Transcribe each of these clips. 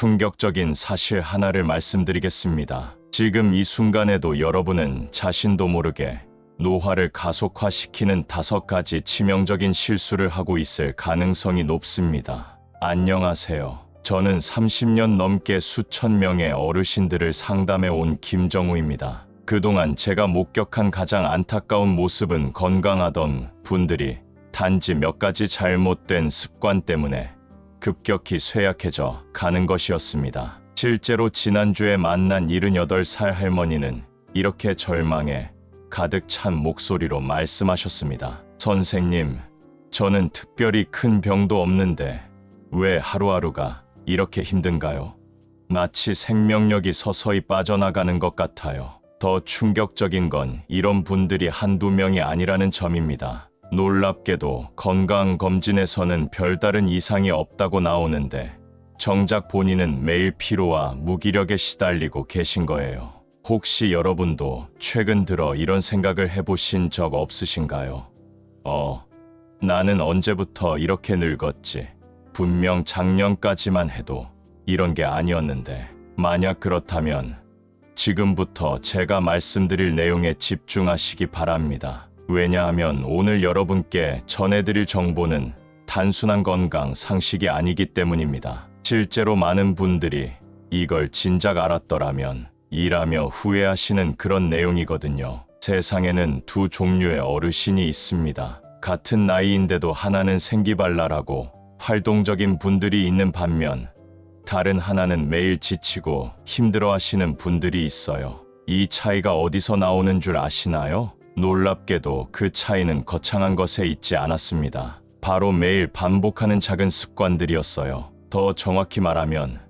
충격적인 사실 하나를 말씀드리겠습니다. 지금 이 순간에도 여러분은 자신도 모르게 노화를 가속화시키는 다섯 가지 치명적인 실수를 하고 있을 가능성이 높습니다. 안녕하세요. 저는 30년 넘게 수천 명의 어르신들을 상담해 온 김정우입니다. 그동안 제가 목격한 가장 안타까운 모습은 건강하던 분들이 단지 몇 가지 잘못된 습관 때문에 급격히 쇠약해져 가는 것이었습니다. 실제로 지난주에 만난 78살 할머니는 이렇게 절망에 가득 찬 목소리로 말씀하셨습니다. 선생님, 저는 특별히 큰 병도 없는데 왜 하루하루가 이렇게 힘든가요? 마치 생명력이 서서히 빠져나가는 것 같아요. 더 충격적인 건 이런 분들이 한두 명이 아니라는 점입니다. 놀랍게도 건강검진에서는 별다른 이상이 없다고 나오는데 정작 본인은 매일 피로와 무기력에 시달리고 계신 거예요. 혹시 여러분도 최근 들어 이런 생각을 해보신 적 없으신가요? 어, 나는 언제부터 이렇게 늙었지? 분명 작년까지만 해도 이런 게 아니었는데, 만약 그렇다면 지금부터 제가 말씀드릴 내용에 집중하시기 바랍니다. 왜냐하면 오늘 여러분께 전해드릴 정보는 단순한 건강 상식이 아니기 때문입니다. 실제로 많은 분들이 이걸 진작 알았더라면 일하며 후회하시는 그런 내용이거든요. 세상에는 두 종류의 어르신이 있습니다. 같은 나이인데도 하나는 생기발랄하고 활동적인 분들이 있는 반면 다른 하나는 매일 지치고 힘들어 하시는 분들이 있어요. 이 차이가 어디서 나오는 줄 아시나요? 놀랍게도 그 차이는 거창한 것에 있지 않았습니다. 바로 매일 반복하는 작은 습관들이었어요. 더 정확히 말하면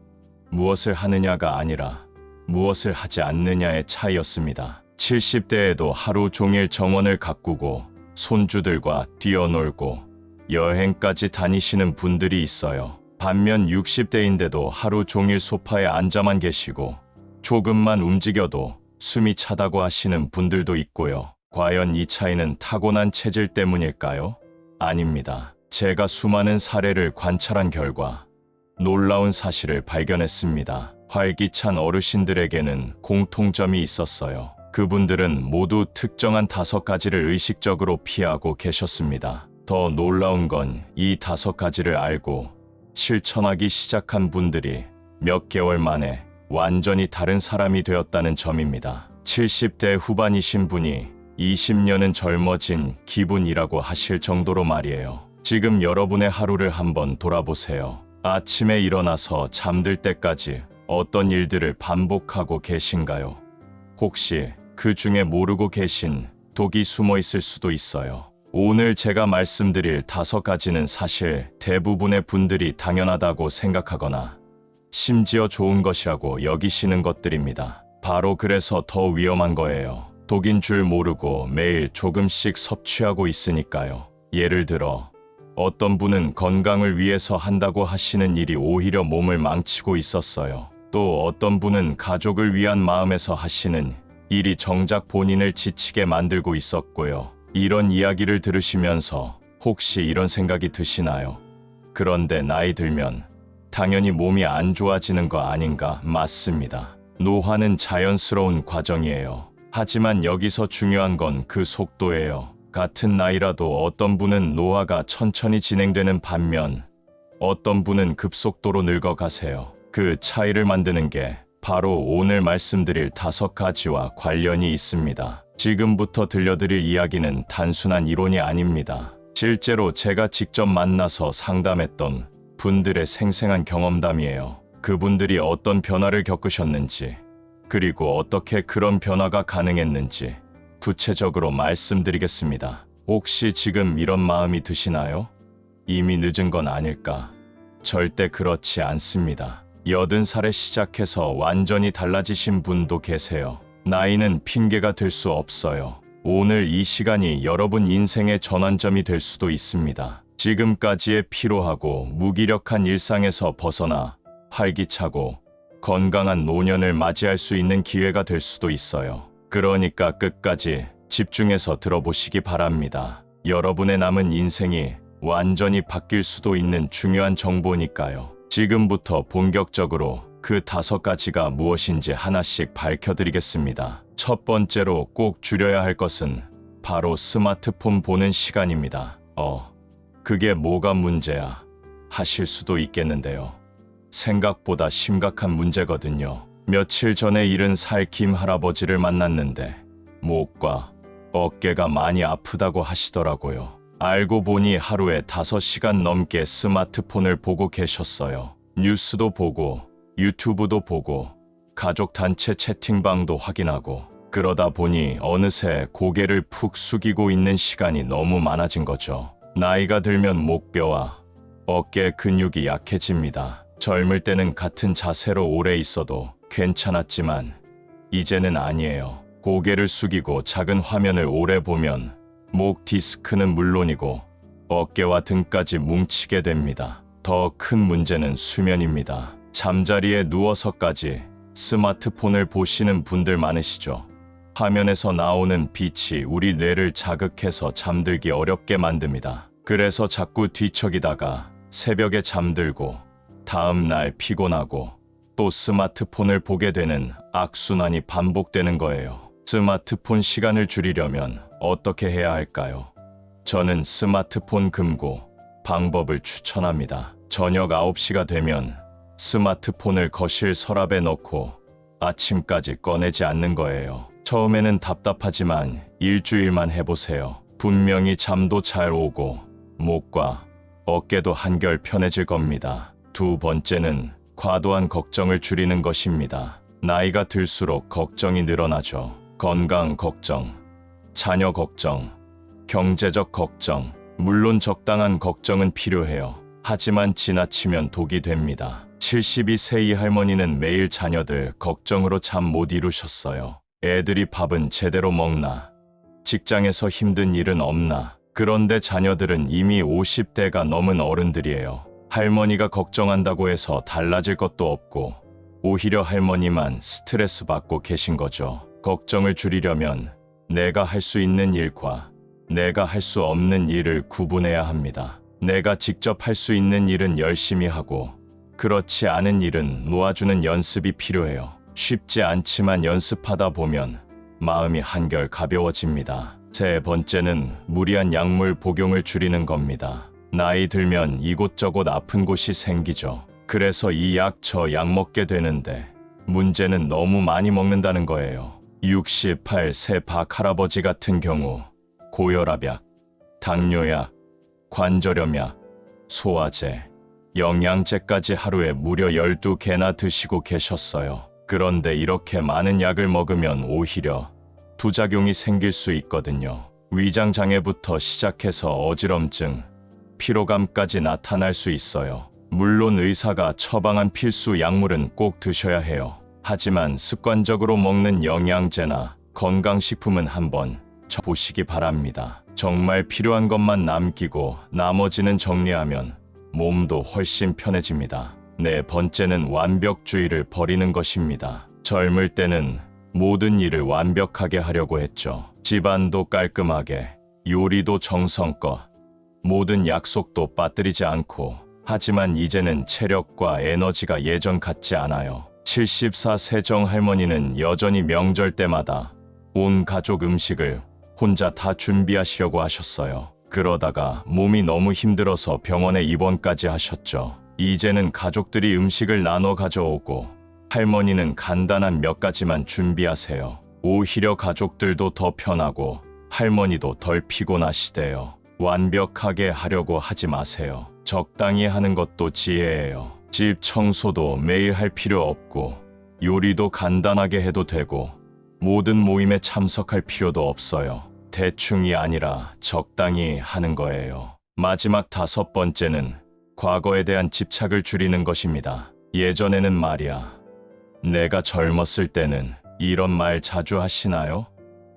무엇을 하느냐가 아니라 무엇을 하지 않느냐의 차이였습니다. 70대에도 하루 종일 정원을 가꾸고 손주들과 뛰어놀고 여행까지 다니시는 분들이 있어요. 반면 60대인데도 하루 종일 소파에 앉아만 계시고 조금만 움직여도 숨이 차다고 하시는 분들도 있고요. 과연 이 차이는 타고난 체질 때문일까요? 아닙니다. 제가 수많은 사례를 관찰한 결과 놀라운 사실을 발견했습니다. 활기찬 어르신들에게는 공통점이 있었어요. 그분들은 모두 특정한 다섯 가지를 의식적으로 피하고 계셨습니다. 더 놀라운 건 이 다섯 가지를 알고 실천하기 시작한 분들이 몇 개월 만에 완전히 다른 사람이 되었다는 점입니다. 70대 후반이신 분이 20년은 젊어진 기분이라고 하실 정도로 말이에요. 지금 여러분의 하루를 한번 돌아보세요. 아침에 일어나서 잠들 때까지 어떤 일들을 반복하고 계신가요? 혹시 그 중에 모르고 계신 독이 숨어 있을 수도 있어요. 오늘 제가 말씀드릴 다섯 가지는 사실 대부분의 분들이 당연하다고 생각하거나 심지어 좋은 것이라고 여기시는 것들입니다. 바로 그래서 더 위험한 거예요. 독인 줄 모르고 매일 조금씩 섭취하고 있으니까요. 예를 들어 어떤 분은 건강을 위해서 한다고 하시는 일이 오히려 몸을 망치고 있었어요. 또 어떤 분은 가족을 위한 마음에서 하시는 일이 정작 본인을 지치게 만들고 있었고요. 이런 이야기를 들으시면서 혹시 이런 생각이 드시나요? 그런데 나이 들면 당연히 몸이 안 좋아지는 거 아닌가 맞습니다. 노화는 자연스러운 과정이에요. 하지만 여기서 중요한 건 그 속도예요. 같은 나이라도 어떤 분은 노화가 천천히 진행되는 반면 어떤 분은 급속도로 늙어가세요. 그 차이를 만드는 게 바로 오늘 말씀드릴 다섯 가지와 관련이 있습니다. 지금부터 들려드릴 이야기는 단순한 이론이 아닙니다. 실제로 제가 직접 만나서 상담했던 분들의 생생한 경험담이에요. 그분들이 어떤 변화를 겪으셨는지, 그리고 어떻게 그런 변화가 가능했는지 구체적으로 말씀드리겠습니다. 혹시 지금 이런 마음이 드시나요? 이미 늦은 건 아닐까? 절대 그렇지 않습니다. 여든 살에 시작해서 완전히 달라지신 분도 계세요. 나이는 핑계가 될 수 없어요. 오늘 이 시간이 여러분 인생의 전환점이 될 수도 있습니다. 지금까지의 피로하고 무기력한 일상에서 벗어나 활기차고 건강한 노년을 맞이할 수 있는 기회가 될 수도 있어요. 그러니까 끝까지 집중해서 들어보시기 바랍니다. 여러분의 남은 인생이 완전히 바뀔 수도 있는 중요한 정보니까요. 지금부터 본격적으로 그 다섯 가지가 무엇인지 하나씩 밝혀드리겠습니다. 첫 번째로 꼭 줄여야 할 것은 바로 스마트폰 보는 시간입니다. 어, 그게 뭐가 문제야? 하실 수도 있겠는데요. 생각보다 심각한 문제거든요. 며칠 전에 잃은 살 김 할아버지를 만났는데 목과 어깨가 많이 아프다고 하시더라고요. 알고 보니 하루에 5시간 넘게 스마트폰을 보고 계셨어요. 뉴스도 보고 유튜브도 보고 가족 단체 채팅방도 확인하고 그러다 보니 어느새 고개를 푹 숙이고 있는 시간이 너무 많아진 거죠. 나이가 들면 목뼈와 어깨 근육이 약해집니다. 젊을 때는 같은 자세로 오래 있어도 괜찮았지만 이제는 아니에요. 고개를 숙이고 작은 화면을 오래 보면 목 디스크는 물론이고 어깨와 등까지 뭉치게 됩니다. 더 큰 문제는 수면입니다. 잠자리에 누워서까지 스마트폰을 보시는 분들 많으시죠? 화면에서 나오는 빛이 우리 뇌를 자극해서 잠들기 어렵게 만듭니다. 그래서 자꾸 뒤척이다가 새벽에 잠들고 다음 날 피곤하고 또 스마트폰을 보게 되는 악순환이 반복되는 거예요. 스마트폰 시간을 줄이려면 어떻게 해야 할까요? 저는 스마트폰 금고 방법을 추천합니다. 저녁 9시가 되면 스마트폰을 거실 서랍에 넣고 아침까지 꺼내지 않는 거예요. 처음에는 답답하지만 일주일만 해보세요. 분명히 잠도 잘 오고 목과 어깨도 한결 편해질 겁니다. 두 번째는 과도한 걱정을 줄이는 것입니다. 나이가 들수록 걱정이 늘어나죠. 건강 걱정, 자녀 걱정, 경제적 걱정, 물론 적당한 걱정은 필요해요. 하지만 지나치면 독이 됩니다. 72세 이 할머니는 매일 자녀들 걱정으로 잠 못 이루셨어요. 애들이 밥은 제대로 먹나? 직장에서 힘든 일은 없나? 그런데 자녀들은 이미 50대가 넘은 어른들이에요. 할머니가 걱정한다고 해서 달라질 것도 없고, 오히려 할머니만 스트레스 받고 계신 거죠. 걱정을 줄이려면 내가 할 수 있는 일과 내가 할 수 없는 일을 구분해야 합니다. 내가 직접 할 수 있는 일은 열심히 하고, 그렇지 않은 일은 놓아주는 연습이 필요해요. 쉽지 않지만 연습하다 보면 마음이 한결 가벼워집니다. 세 번째는 무리한 약물 복용을 줄이는 겁니다. 나이 들면 이곳저곳 아픈 곳이 생기죠. 그래서 이 약 저 약 먹게 되는데 문제는 너무 많이 먹는다는 거예요. 68세 박 할아버지 같은 경우 고혈압약, 당뇨약, 관절염약, 소화제, 영양제까지 하루에 무려 12개나 드시고 계셨어요. 그런데 이렇게 많은 약을 먹으면 오히려 부작용이 생길 수 있거든요. 위장 장애부터 시작해서 어지럼증, 피로감까지 나타날 수 있어요. 물론 의사가 처방한 필수 약물은 꼭 드셔야 해요. 하지만 습관적으로 먹는 영양제나 건강식품은 한번 쳐보시기 바랍니다. 정말 필요한 것만 남기고 나머지는 정리하면 몸도 훨씬 편해집니다. 네 번째는 완벽주의를 버리는 것입니다. 젊을 때는 모든 일을 완벽하게 하려고 했죠. 집안도 깔끔하게, 요리도 정성껏, 모든 약속도 빠뜨리지 않고, 하지만 이제는 체력과 에너지가 예전 같지 않아요. 74 세 정 할머니는 여전히 명절 때마다 온 가족 음식을 혼자 다 준비하시려고 하셨어요. 그러다가 몸이 너무 힘들어서 병원에 입원까지 하셨죠. 이제는 가족들이 음식을 나눠 가져오고 할머니는 간단한 몇 가지만 준비하세요. 오히려 가족들도 더 편하고 할머니도 덜 피곤하시대요. 완벽하게 하려고 하지 마세요. 적당히 하는 것도 지혜예요. 집 청소도 매일 할 필요 없고 요리도 간단하게 해도 되고 모든 모임에 참석할 필요도 없어요. 대충이 아니라 적당히 하는 거예요. 마지막 다섯 번째는 과거에 대한 집착을 줄이는 것입니다. 예전에는 말이야. 내가 젊었을 때는 이런 말 자주 하시나요?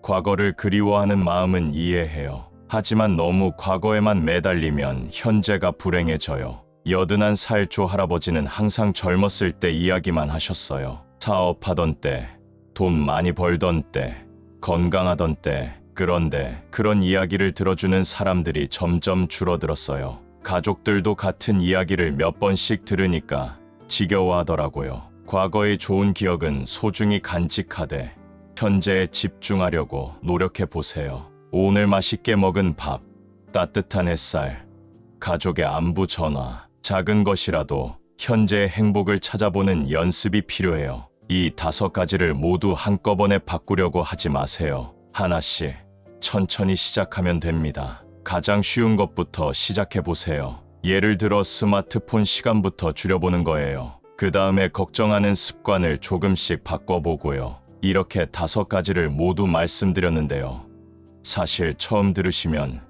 과거를 그리워하는 마음은 이해해요. 하지만 너무 과거에만 매달리면 현재가 불행해져요. 여든한 살조 할아버지는 항상 젊었을 때 이야기만 하셨어요. 사업하던 때, 돈 많이 벌던 때, 건강하던 때, 그런데 그런 이야기를 들어주는 사람들이 점점 줄어들었어요. 가족들도 같은 이야기를 몇 번씩 들으니까 지겨워하더라고요. 과거의 좋은 기억은 소중히 간직하되 현재에 집중하려고 노력해 보세요. 오늘 맛있게 먹은 밥, 따뜻한 햇살, 가족의 안부 전화, 작은 것이라도 현재의 행복을 찾아보는 연습이 필요해요. 이 다섯 가지를 모두 한꺼번에 바꾸려고 하지 마세요. 하나씩 천천히 시작하면 됩니다. 가장 쉬운 것부터 시작해 보세요. 예를 들어 스마트폰 시간부터 줄여보는 거예요. 그 다음에 걱정하는 습관을 조금씩 바꿔보고요. 이렇게 다섯 가지를 모두 말씀드렸는데요. 사실 처음 들으시면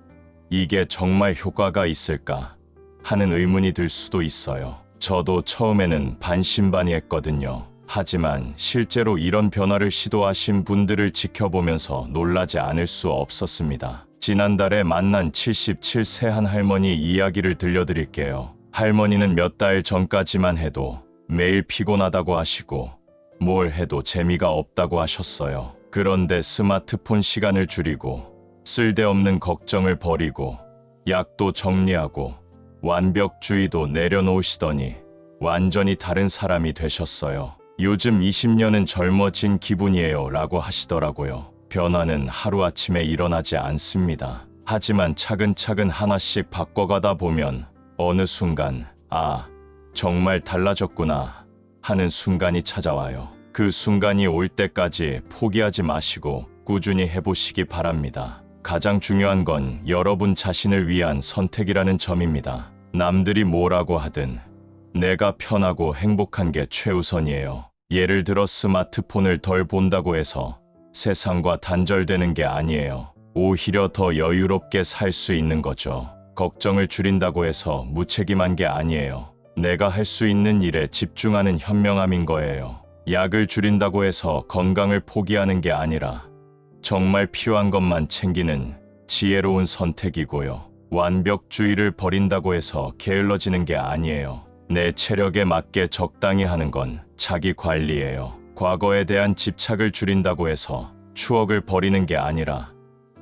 이게 정말 효과가 있을까 하는 의문이 들 수도 있어요. 저도 처음에는 반신반의했거든요. 하지만 실제로 이런 변화를 시도하신 분들을 지켜보면서 놀라지 않을 수 없었습니다. 지난달에 만난 77세 한 할머니 이야기를 들려드릴게요. 할머니는 몇 달 전까지만 해도 매일 피곤하다고 하시고 뭘 해도 재미가 없다고 하셨어요. 그런데 스마트폰 시간을 줄이고 쓸데없는 걱정을 버리고 약도 정리하고 완벽주의도 내려놓으시더니 완전히 다른 사람이 되셨어요. 요즘 20년은 젊어진 기분이에요 라고 하시더라고요. 변화는 하루아침에 일어나지 않습니다. 하지만 차근차근 하나씩 바꿔가다 보면 어느 순간, 아, 정말 달라졌구나 하는 순간이 찾아와요. 그 순간이 올 때까지 포기하지 마시고 꾸준히 해보시기 바랍니다. 가장 중요한 건 여러분 자신을 위한 선택이라는 점입니다. 남들이 뭐라고 하든 내가 편하고 행복한 게 최우선이에요. 예를 들어 스마트폰을 덜 본다고 해서 세상과 단절되는 게 아니에요. 오히려 더 여유롭게 살 수 있는 거죠. 걱정을 줄인다고 해서 무책임한 게 아니에요. 내가 할 수 있는 일에 집중하는 현명함인 거예요. 약을 줄인다고 해서 건강을 포기하는 게 아니라 정말 필요한 것만 챙기는 지혜로운 선택이고요. 완벽주의를 버린다고 해서 게을러지는 게 아니에요. 내 체력에 맞게 적당히 하는 건 자기 관리예요. 과거에 대한 집착을 줄인다고 해서 추억을 버리는 게 아니라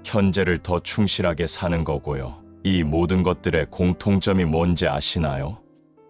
현재를 더 충실하게 사는 거고요. 이 모든 것들의 공통점이 뭔지 아시나요?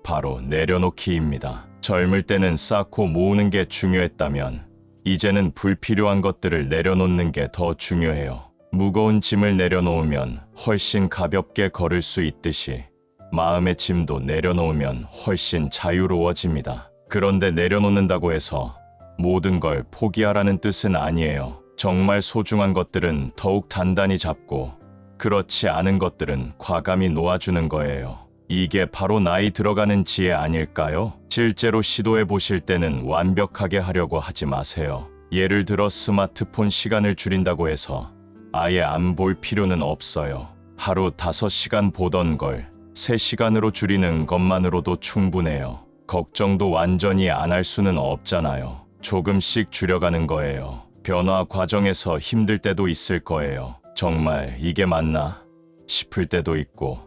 바로 내려놓기입니다. 젊을 때는 쌓고 모으는 게 중요했다면 이제는 불필요한 것들을 내려놓는 게 더 중요해요. 무거운 짐을 내려놓으면 훨씬 가볍게 걸을 수 있듯이 마음의 짐도 내려놓으면 훨씬 자유로워집니다. 그런데 내려놓는다고 해서 모든 걸 포기하라는 뜻은 아니에요. 정말 소중한 것들은 더욱 단단히 잡고 그렇지 않은 것들은 과감히 놓아주는 거예요. 이게 바로 나이 들어가는 지혜 아닐까요? 실제로 시도해 보실 때는 완벽하게 하려고 하지 마세요. 예를 들어 스마트폰 시간을 줄인다고 해서 아예 안 볼 필요는 없어요. 하루 5시간 보던 걸 3시간으로 줄이는 것만으로도 충분해요. 걱정도 완전히 안 할 수는 없잖아요. 조금씩 줄여가는 거예요. 변화 과정에서 힘들 때도 있을 거예요. 정말 이게 맞나? 싶을 때도 있고,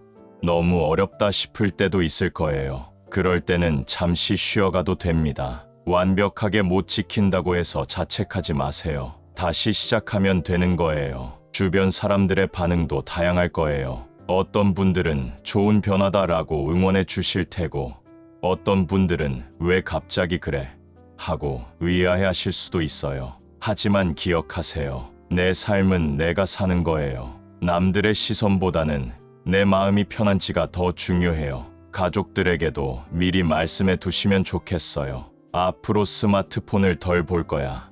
너무 어렵다 싶을 때도 있을 거예요. 그럴 때는 잠시 쉬어가도 됩니다. 완벽하게 못 지킨다고 해서 자책하지 마세요. 다시 시작하면 되는 거예요. 주변 사람들의 반응도 다양할 거예요. 어떤 분들은 좋은 변화다라고 응원해 주실 테고, 어떤 분들은 왜 갑자기 그래? 하고 의아해 하실 수도 있어요. 하지만 기억하세요. 내 삶은 내가 사는 거예요. 남들의 시선보다는 내 마음이 편한지가 더 중요해요. 가족들에게도 미리 말씀해 두시면 좋겠어요. 앞으로 스마트폰을 덜 볼 거야.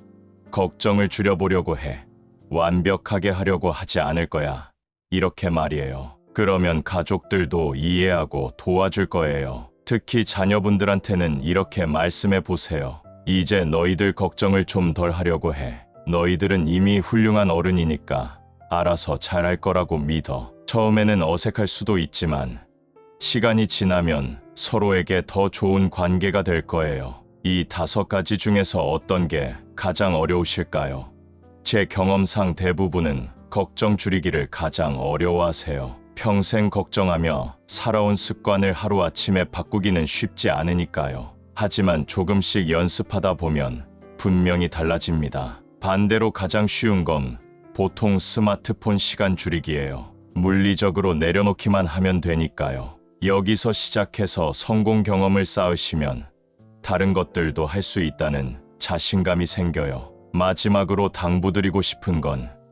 걱정을 줄여보려고 해. 완벽하게 하려고 하지 않을 거야. 이렇게 말이에요. 그러면 가족들도 이해하고 도와줄 거예요. 특히 자녀분들한테는 이렇게 말씀해 보세요. 이제 너희들 걱정을 좀 덜 하려고 해. 너희들은 이미 훌륭한 어른이니까 알아서 잘할 거라고 믿어. 처음에는 어색할 수도 있지만 시간이 지나면 서로에게 더 좋은 관계가 될 거예요. 이 다섯 가지 중에서 어떤 게 가장 어려우실까요? 제 경험상 대부분은 걱정 줄이기를 가장 어려워하세요. 평생 걱정하며 살아온 습관을 하루아침에 바꾸기는 쉽지 않으니까요. 하지만 조금씩 연습하다 보면 분명히 달라집니다. 반대로 가장 쉬운 건 보통 스마트폰 시간 줄이기예요. 물리적으로 내려놓기만 하면 되니까요. 여기서 시작해서 성공 경험을 쌓으시면 다른 것들도 할 수 있다는 자신감이 생겨요. 마지막으로 당부드리고 싶은 건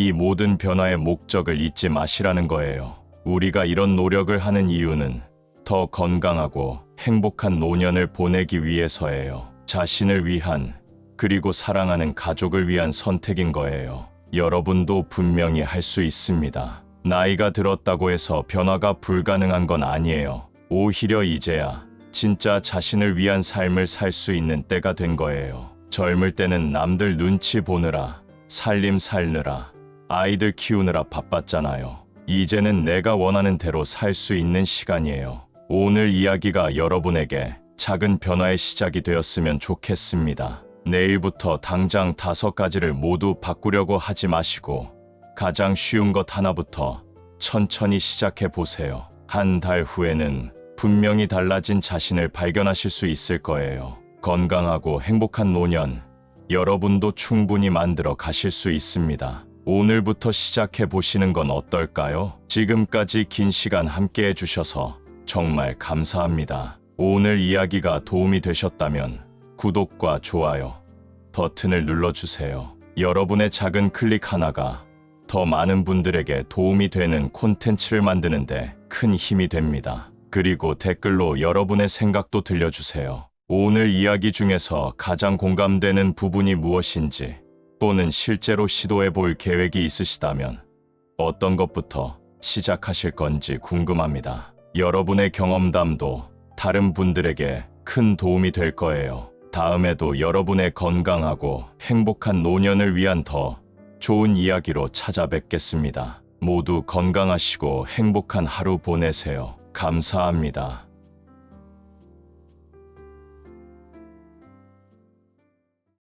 이 모든 변화의 목적을 잊지 마시라는 거예요. 우리가 이런 노력을 하는 이유는 더 건강하고 행복한 노년을 보내기 위해서예요. 자신을 위한 그리고 사랑하는 가족을 위한 선택인 거예요. 여러분도 분명히 할 수 있습니다. 나이가 들었다고 해서 변화가 불가능한 건 아니에요. 오히려 이제야 진짜 자신을 위한 삶을 살 수 있는 때가 된 거예요. 젊을 때는 남들 눈치 보느라, 살림 살느라, 아이들 키우느라 바빴잖아요. 이제는 내가 원하는 대로 살 수 있는 시간이에요. 오늘 이야기가 여러분에게 작은 변화의 시작이 되었으면 좋겠습니다. 내일부터 당장 다섯 가지를 모두 바꾸려고 하지 마시고 가장 쉬운 것 하나부터 천천히 시작해 보세요. 한 달 후에는 분명히 달라진 자신을 발견하실 수 있을 거예요. 건강하고 행복한 노년, 여러분도 충분히 만들어 가실 수 있습니다. 오늘부터 시작해 보시는 건 어떨까요? 지금까지 긴 시간 함께 해주셔서 정말 감사합니다. 오늘 이야기가 도움이 되셨다면 구독과 좋아요 버튼을 눌러주세요. 여러분의 작은 클릭 하나가 더 많은 분들에게 도움이 되는 콘텐츠를 만드는데 큰 힘이 됩니다. 그리고 댓글로 여러분의 생각도 들려주세요. 오늘 이야기 중에서 가장 공감되는 부분이 무엇인지 또는 실제로 시도해 볼 계획이 있으시다면 어떤 것부터 시작하실 건지 궁금합니다. 여러분의 경험담도 다른 분들에게 큰 도움이 될 거예요. 다음에도 여러분의 건강하고 행복한 노년을 위한 더 좋은 이야기로 찾아뵙겠습니다. 모두 건강하시고 행복한 하루 보내세요. 감사합니다.